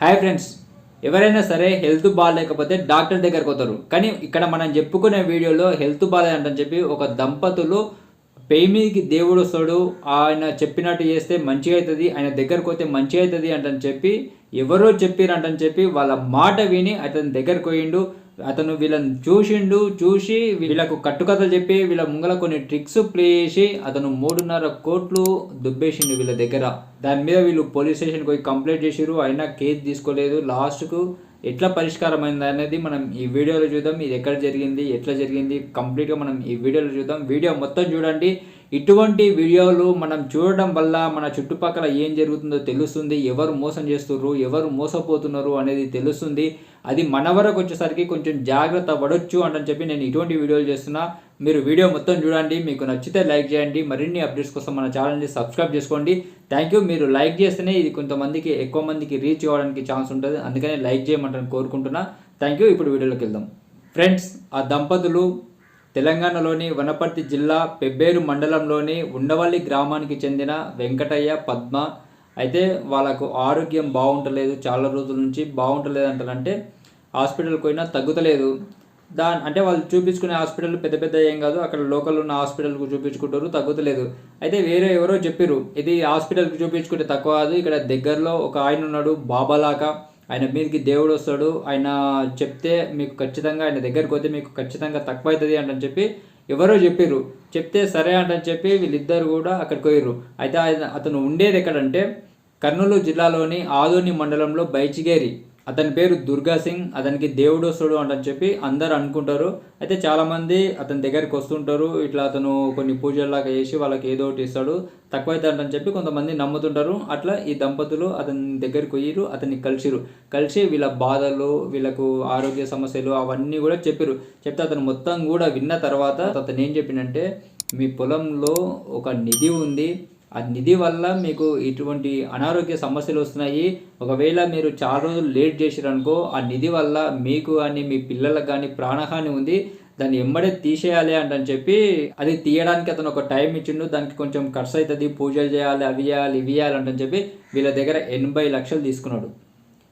Hi friends ఎవరైనా సరే health బాగాలేకపోతే డాక్టర్ దగ్గరకు పోతారు. కానీ ఇక్కడ మనం చెప్పుకునే వీడియోలో హెల్త్ బాగాలేదంటని చెప్పి ఒక దంపతులు పేమికి దేవుడు వస్తాడు ఆయన చెప్పినట్టు చేస్తే మంచిగా అవుతుంది ఆయన దగ్గరకు పోతే మంచిగా అవుతుంది అంటని చెప్పి ఎవరో చెప్పిరంటని చెప్పి వాళ్ళ మాట విని అతని దగ్గరకు పోయిండు. అతను వీళ్ళని చూసిండు చూసి వీళ్ళకు కట్టుకథలు చెప్పి వీళ్ళ ముంగల కొన్ని ట్రిక్స్ ప్లే చేసి అతను మూడున్నర కోట్లు దుబ్బేసిండు వీళ్ళ దగ్గర. దాని మీద వీళ్ళు పోలీస్ స్టేషన్కి పోయి కంప్లైంట్ చేసిరు అయినా కేసు తీసుకోలేదు. లాస్ట్కు ఎట్లా పరిష్కారం అయింది అనేది మనం ఈ వీడియోలో చూద్దాం. ఇది ఎక్కడ జరిగింది ఎట్లా జరిగింది? కంప్లీట్గా మనం ఈ వీడియోలో చూద్దాం. వీడియో మొత్తం చూడండి. ఇటువంటి వీడియోలు మనం చూడడం వల్ల మన చుట్టుపక్కల ఏం జరుగుతుందో తెలుస్తుంది ఎవరు మోసం చేస్తున్నారు ఎవరు మోసపోతున్నారు అనేది తెలుస్తుంది. అది మన వరకు వచ్చేసరికి కొంచెం జాగ్రత్త పడొచ్చు అంటని చెప్పి నేను ఇటువంటి వీడియోలు చేస్తున్నా. మీరు వీడియో మొత్తం చూడండి మీకు నచ్చితే లైక్ చేయండి మరిన్ని అప్డేట్స్ కోసం మన ఛానల్ని సబ్స్క్రైబ్ చేసుకోండి. థ్యాంక్ యూ మీరు లైక్ చేస్తేనే ఇది కొంతమందికి ఎక్కువ మందికి రీచ్ అవ్వడానికి ఛాన్స్ ఉంటుంది. అందుకనే లైక్ చేయమంటాను కోరుకుంటున్నా. థ్యాంక్ యూ ఇప్పుడు వీడియోలోకి వెళ్దాం. ఫ్రెండ్స్ ఆ దంపతులు తెలంగాణలోని వనపర్తి జిల్లా పెబ్బేరు మండలంలోని ఉండవల్లి గ్రామానికి చెందిన వెంకటయ్య పద్మ. అయితే వాళ్ళకు ఆరోగ్యం బాగుంటలేదు. చాలా రోజుల నుంచి బాగుంటలేదు అంటారంటే హాస్పిటల్కి పోయినా తగ్గుతలేదు. దాని అంటే వాళ్ళు చూపించుకునే హాస్పిటల్ పెద్ద పెద్ద ఏం కాదు. అక్కడ లోకల్ ఉన్న హాస్పిటల్కు చూపించుకుంటారు. తగ్గుతలేదు. అయితే వేరే ఎవరో చెప్పారు ఇది హాస్పిటల్కి చూపించుకుంటే తక్కువ కాదు. ఇక్కడ దగ్గరలో ఒక ఆయన ఉన్నాడు. బాబాలాగా ఆయన మీదకి దేవుడు వస్తాడు. ఆయన చెప్తే మీకు ఖచ్చితంగా ఆయన దగ్గరికి పోతే మీకు ఖచ్చితంగా తక్కువ అవుతుంది అంటని చెప్పి ఎవరో చెప్పారు చెప్తే సరే అంటని చెప్పి వీళ్ళిద్దరు కూడా అక్కడికి పోయారు అయితే ఆయన అతను ఉండేది ఎక్కడంటే కర్నూలు జిల్లాలోని ఆదోని మండలంలో బైచిగేరి. అతని పేరు దుర్గా సింగ్ అతనికి దేవుడు వస్తాడు అంటని చెప్పి అందరు అనుకుంటారు. అయితే చాలామంది అతని దగ్గరికి వస్తుంటారు. ఇట్లా అతను కొన్ని పూజల్లాగా చేసి వాళ్ళకి ఏదో ఒకటి ఇస్తాడు. తక్కువ అంటని చెప్పి కొంతమంది నమ్ముతుంటారు. అట్లా ఈ దంపతులు అతని దగ్గరికి పోయిరు అతన్ని కలిసిరు కలిసి వీళ్ళ బాధలు వీళ్ళకు ఆరోగ్య సమస్యలు అవన్నీ కూడా చెప్పారు చెప్తే అతను మొత్తం కూడా విన్న తర్వాత అతను ఏం చెప్పిందంటే మీ పొలంలో ఒక నిధి ఉంది. ఆ నిధి వల్ల మీకు ఇటువంటి అనారోగ్య సమస్యలు వస్తున్నాయి. ఒకవేళ మీరు చాలా రోజులు లేట్ చేసిరనుకో ఆ నిధి వల్ల మీకు కానీ మీ పిల్లలకు కానీ ప్రాణహాని ఉంది. దాన్ని ఎమ్మడే తీసేయాలి అంటని చెప్పి అది తీయడానికి అతను ఒక టైం ఇచ్చిండు. దానికి కొంచెం ఖర్చు అవుతుంది పూజలు చేయాలి అవి చేయాలి ఇవి చేయాలి అంటని చెప్పి వీళ్ళ దగ్గర ఎనభై లక్షలు తీసుకున్నాడు.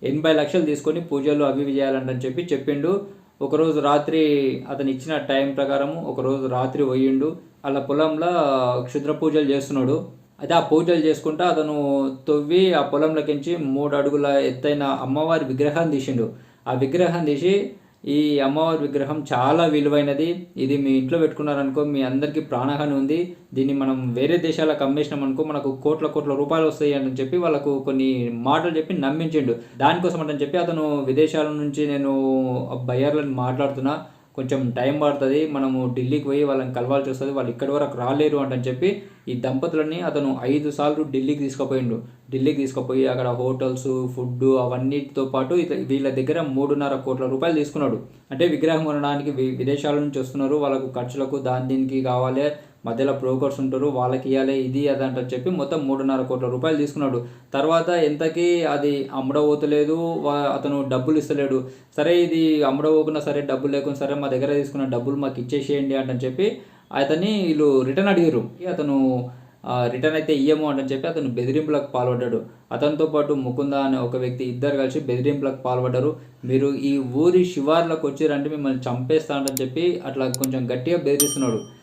ఎనభై లక్షలు తీసుకొని పూజలు అవి ఇవి చేయాలంటని చెప్పి చెప్పిండు. ఒకరోజు రాత్రి అతను ఇచ్చిన టైం ప్రకారము ఒకరోజు రాత్రి పోయిండు. అలా పొలంలో క్షుద్ర పూజలు చేస్తున్నాడు. అయితే ఆ పూజలు చేసుకుంటా అతను తొవ్వి ఆ పొలంలోకించి మూడు అడుగుల ఎత్తైన అమ్మవారి విగ్రహం తీసిండు. ఆ విగ్రహం తీసి ఈ అమ్మవారి విగ్రహం చాలా విలువైనది. ఇది మీ ఇంట్లో పెట్టుకున్నారనుకో మీ అందరికీ ప్రాణహాని ఉంది. దీన్ని మనం వేరే దేశాలకు అమ్మేసినాం అనుకో మనకు కోట్ల కోట్ల రూపాయలు వస్తాయి అని చెప్పి వాళ్ళకు కొన్ని మాటలు చెప్పి నమ్మించిండు. దానికోసం అని చెప్పి అతను విదేశాల నుంచి నేను బయ్యర్లను మాట్లాడుతున్నా. కొంచెం టైం పడుతుంది మనము ఢిల్లీకి పోయి వాళ్ళని కలవాల్సి వస్తుంది వాళ్ళు ఇక్కడి వరకు రాలేరు అంటని చెప్పి ఈ దంపతులని అతను ఐదు సార్లు ఢిల్లీకి తీసుకుపోయిండు. ఢిల్లీకి తీసుకుపోయి అక్కడ హోటల్స్ ఫుడ్ అవన్నిటితో పాటు వీళ్ళ దగ్గర మూడున్నర కోట్ల రూపాయలు తీసుకున్నాడు. అంటే విగ్రహం కొనడానికి వి- విదేశాల నుంచి వస్తున్నారు వాళ్ళకు ఖర్చులకు దాని దీనికి కావాలి మధ్యలో బ్రోకర్స్ ఉంటారు వాళ్ళకి ఇవ్వాలి ఇది అది అంటే చెప్పి మొత్తం మూడున్నర కోట్ల రూపాయలు తీసుకున్నాడు. తర్వాత ఎంతకీ అది అమ్మడబోతలేదు వా- అతను డబ్బులు ఇస్తలేడు. సరే ఇది అమ్మడబోకున్నా సరే డబ్బులు లేకుండా సరే మా దగ్గర తీసుకున్న డబ్బులు మాకు ఇచ్చేసేయండి అంటని చెప్పి అతన్ని వీళ్ళు రిటర్న్ అడిగారు అతను రిటర్న్ అయితే ఇయ్యము అంటని చెప్పి అతను బెదిరింపులకు పాల్పడ్డాడు. అతనితో పాటు ముకుంద అనే ఒక వ్యక్తి ఇద్దరు కలిసి బెదిరింపులకు పాల్పడ్డారు. మీరు ఈ ఊరి శివార్లకు వచ్చారంటే మిమ్మల్ని చంపేస్తానని చెప్పి అట్లా కొంచెం గట్టిగా బెదిరిస్తున్నాడు.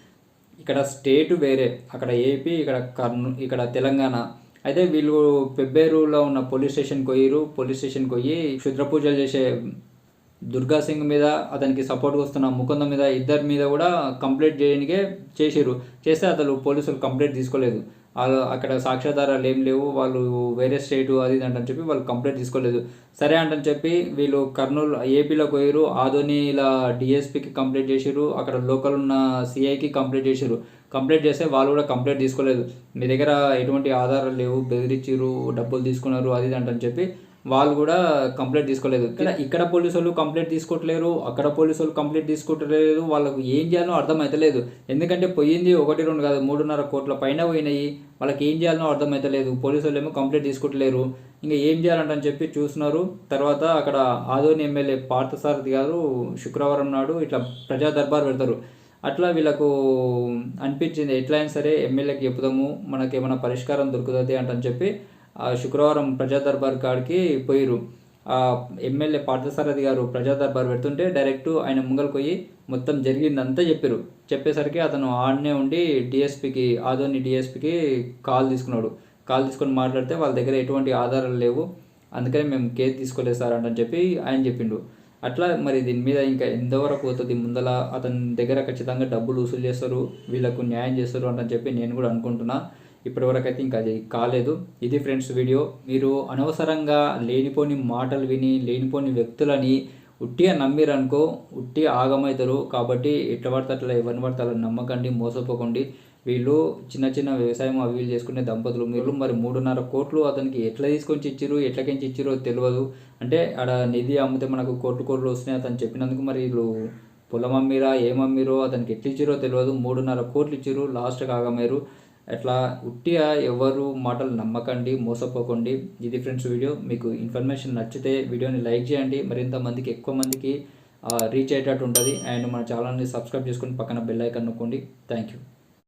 ఇక్కడ స్టేట్ వేరే అక్కడ ఏపీ ఇక్కడ కర్నూ ఇక్కడ తెలంగాణ. అయితే వీళ్ళు పెబ్బేరులో ఉన్న పోలీస్ స్టేషన్కి పోయిరు పోలీస్ స్టేషన్కి పోయి క్షుద్ర పూజలు చేసే దుర్గా సింగ్ మీద అతనికి సపోర్ట్గా వస్తున్న ముకుంద మీద ఇద్దరి మీద కూడా కంప్లైంట్ చేయడానికే చేసిరు చేస్తే అతను పోలీసులు కంప్లైంట్ తీసుకోలేదు. అక్కడ సాక్ష్యాధారాలు ఏం లేవు. వాళ్ళు వేరే స్టేటు అది ఇది అంటని చెప్పి వాళ్ళు కంప్లైంట్ తీసుకోలేదు. సరే అంటని చెప్పి వీళ్ళు కర్నూలు ఏపీలోకి పోయారు ఆధోని ఇలా డిఎస్పీకి కంప్లైంట్ చేసిరు అక్కడ లోకల్ ఉన్న సిఐకి కంప్లైంట్ చేసిరు కంప్లైంట్ చేస్తే వాళ్ళు కూడా కంప్లైంట్ తీసుకోలేదు. మీ దగ్గర ఎటువంటి ఆధారాలు లేవు. బెదిరించారు డబ్బులు తీసుకున్నారు అది ఇది అంటని చెప్పి వాళ్ళు కూడా కంప్లైంట్ తీసుకోలేదు. ఇక్కడ ఇక్కడ పోలీసు వాళ్ళు కంప్లైంట్ తీసుకోవట్లేరు అక్కడ పోలీసు వాళ్ళు కంప్లైంట్ తీసుకోవట్లేదు వాళ్ళకు ఏం చేయాలో అర్థమవుతలేదు ఎందుకంటే పోయింది ఒకటి రెండు కాదు మూడున్నర కోట్ల పైన పోయినాయి. వాళ్ళకి ఏం చేయాలనో అర్థమవుతలేదు పోలీసు వాళ్ళు ఏమో కంప్లైంట్ తీసుకోవట్లేరు ఇంకా ఏం చేయాలంటని చెప్పి చూస్తున్నారు. తర్వాత అక్కడ ఆదోని ఎమ్మెల్యే పార్థసారథి గారు శుక్రవారం నాడు ఇట్లా ప్రజా దర్బార్ పెడతారు. అట్లా వీళ్ళకు అనిపించింది. ఎట్లయినా సరే ఎమ్మెల్యేకి చెప్తాము మనకి ఏమైనా పరిష్కారం దొరుకుతుంది అంటని చెప్పి శుక్రవారం ప్రజా దర్బార్ కాడికి పోయిరు ఆ ఎమ్మెల్యే పార్థసారథి గారు ప్రజా దర్బార్ పెడుతుంటే డైరెక్ట్ ఆయన ముంగలు పోయి మొత్తం జరిగిందంతా చెప్పారు చెప్పేసరికి అతను ఆడనే ఉండి డిఎస్పికి ఆదోని డిఎస్పికి కాల్ తీసుకున్నాడు. కాల్ తీసుకొని మాట్లాడితే వాళ్ళ దగ్గర ఎటువంటి ఆధారాలు లేవు. అందుకని మేము కేసు తీసుకోలేదు సార్ అని చెప్పి ఆయన చెప్పిండు. అట్లా మరి దీని మీద ఇంకా ఎంతవరకు పోతుంది? ముందల అతని దగ్గర ఖచ్చితంగా డబ్బులు వసూలు చేస్తారు వీళ్ళకు న్యాయం చేస్తారు అని చెప్పి నేను కూడా అనుకుంటున్నా. ఇప్పటివరకు అయితే ఇంకా అది కాలేదు. ఇది ఫ్రెండ్స్ వీడియో. మీరు అనవసరంగా లేనిపోని మాటలు విని లేనిపోని వ్యక్తులని ఉట్టిగా నమ్మిరనుకో ఉట్టి ఆగమవుతారు కాబట్టి ఎట్లా పడితే అట్లా ఎవరిని పడితే అలా నమ్మకండి మోసపోకండి. వీళ్ళు చిన్న చిన్న వ్యవసాయం అవి వీళ్ళు చేసుకునే దంపతులు. మీరు మరి మూడున్నర కోట్లు అతనికి ఎట్లా తీసుకొని ఇచ్చిర్రు ఎట్లకించి ఇచ్చిరో తెలియదు అంటే ఆడ నిధి అమ్మితే మనకు కోట్లు కోట్లు వస్తున్నాయి. అతను చెప్పినందుకు మరి వీళ్ళు పొలం అమ్మిరా ఏమమ్మిరో అతనికి ఎట్లా ఇచ్చిరో తెలియదు మూడున్నర కోట్లు ఇచ్చిర్రు లాస్ట్ కాగమేరు అట్లా ఉట్టిగా ఎవరు? మాటలు నమ్మకండి మోసపోకండి. ఇది ఫ్రెండ్స్ వీడియో. మీకు ఇన్ఫర్మేషన్ నచ్చితే వీడియోని లైక్ చేయండి. మరింత మందికి ఎక్కువ మందికి రీచ్ అయ్యేటట్టు ఉంటుంది. అండ్ మన ఛానల్ని సబ్స్క్రైబ్ చేసుకొని పక్కన బెల్ ఐకాన్ నొక్కండి. Thank you